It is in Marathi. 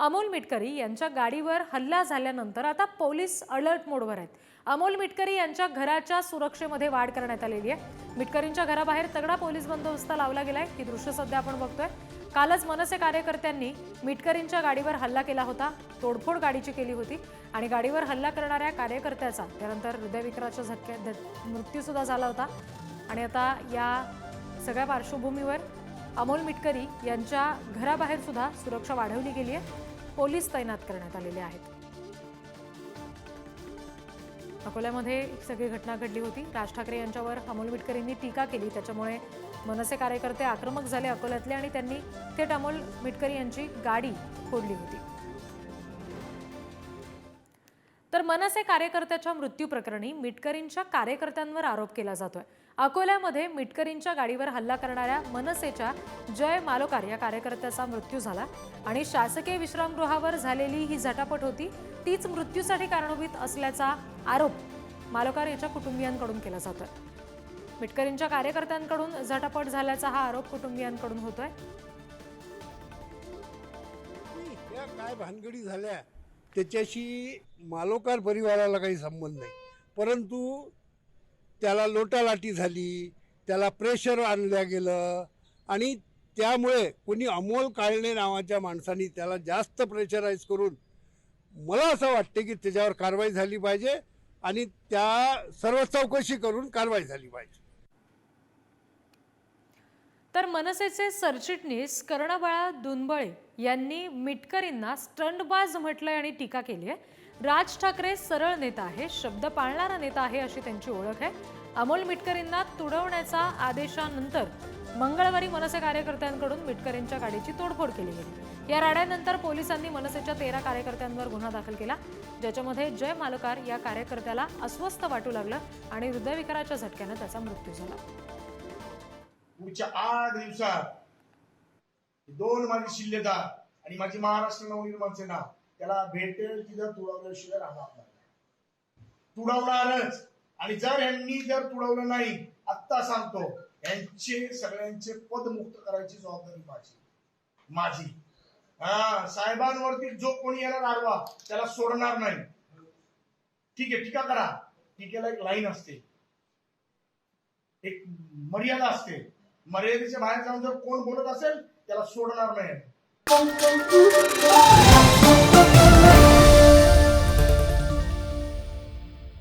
अमोल मिटकरी यांच्या गाडीवर हल्ला झाल्यानंतर आता पोलीस अलर्ट मोडवर आहेत. अमोल मिटकरी यांच्या घराच्या सुरक्षेमध्ये वाढ करण्यात आलेली आहे. मिटकरींच्या घराबाहेर तगडा पोलीस बंदोबस्त लावला गेलाय. ही दृश्य सध्या आपण बघतोय. कालच मनसे कार्यकर्त्यांनी मिटकरींच्या गाडीवर हल्ला केला होता. तोडफोड गाडीची केली होती आणि गाडीवर हल्ला करणाऱ्या कार्यकर्त्याचा त्यानंतर हृदयविकाराच्या झटक्यात मृत्यूसुद्धा झाला होता. आणि आता या सगळ्या पार्श्वभूमीवर अमोल मिटकरी यांच्या घराबाहेर सुद्धा सुरक्षा वाढवली गेली आहे. पोलीस तैनात करण्यात आलेले आहेत. अकोल्यामध्ये एक सगळी घटना घडली होती. राज ठाकरे यांच्यावर अमोल मिटकरींनी टीका केली. त्याच्यामुळे मनसे कार्यकर्ते आक्रमक झाले अकोल्यातले आणि त्यांनी थेट अमोल मिटकरी यांची गाडी फोडली होती. तर मनसे कार्यकर्त्याच्या मृत्यू प्रकरणी मिटकरींच्या कार्यकर्त्यांवर आरोप केला जातोय. अकोल्यामध्ये मिटकरींच्या गाडीवर हल्ला करणाऱ्या मनसेच्या जय मालोकार या कार्यकर्त्याचा मृत्यू झाला आणि शासकीय विश्रामगृहावर झालेली ही झटापट होती तीच मृत्यूसाठी कारणीभूत असल्याचा आरोप मालोकार याच्या कुटुंबियांकडून केला जातोय. मिटकरींच्या कार्यकर्त्यांकडून झटापट झाल्याचा हा आरोप कुटुंबियांकडून होतोय. काय भानगडी झाल्या? त्याच्याशी मालोकार परिवाराला काही संबंध नाही. परंतु त्याला लोटालाटी झाली त्याला प्रेशर आणलं गेलं आणि त्यामुळे कोणी अमोल काळणे नावाच्या माणसाने त्याला जास्त प्रेशराईज करून मला असं वाटते की त्याच्यावर कारवाई झाली पाहिजे आणि त्या सर्व चौकशी करून कारवाई झाली पाहिजे. तर मनसेचे सरचिटणीस कर्णबाळा दुनबळे यांनी मिटकरींना स्टंटबाज म्हटलंय आणि टीका केली आहे. राज ठाकरे सरळ नेता आहे शब्द पाळणारा नेता आहे अशी त्यांची ओळख आहे. अमोल मिटकरींना तुडवण्याचा आदेशानंतर मंगळवारी मनसे कार्यकर्त्यांकडून मिटकरींच्या गाडीची तोडफोड केली गेली. या राड्यानंतर पोलिसांनी मनसेच्या तेरा कार्यकर्त्यांवर गुन्हा दाखल केला. ज्याच्यामध्ये जय मालकार या कार्यकर्त्याला अस्वस्थ वाटू लागलं आणि हृदयविकाराच्या झटक्यानं त्याचा मृत्यू झाला. पुढच्या आठ दिवसात दोन माझे शिल्लेदार आणि माझी महाराष्ट्र नवनिर्माण सेना त्याला भेटेल तिथं तुडवल्याशिवाय राहणार नाही. तुडवणारच आणि जर यांनी जर तुडवलं नाही आत्ता सांगतो यांचे सगळ्यांचे पद मुक्त करायची जबाबदारी माझी. माझी. हा साहेबांवरती जो कोणी येणार आडवा त्याला सोडणार नाही. ठीक आहे टीका करा. टीकेला एक लाईन असते. एक मर्यादा असते. मर्यादेच्या बाहेर जाऊन जर कोण बोलत असेल त्याला सोडणार नाही.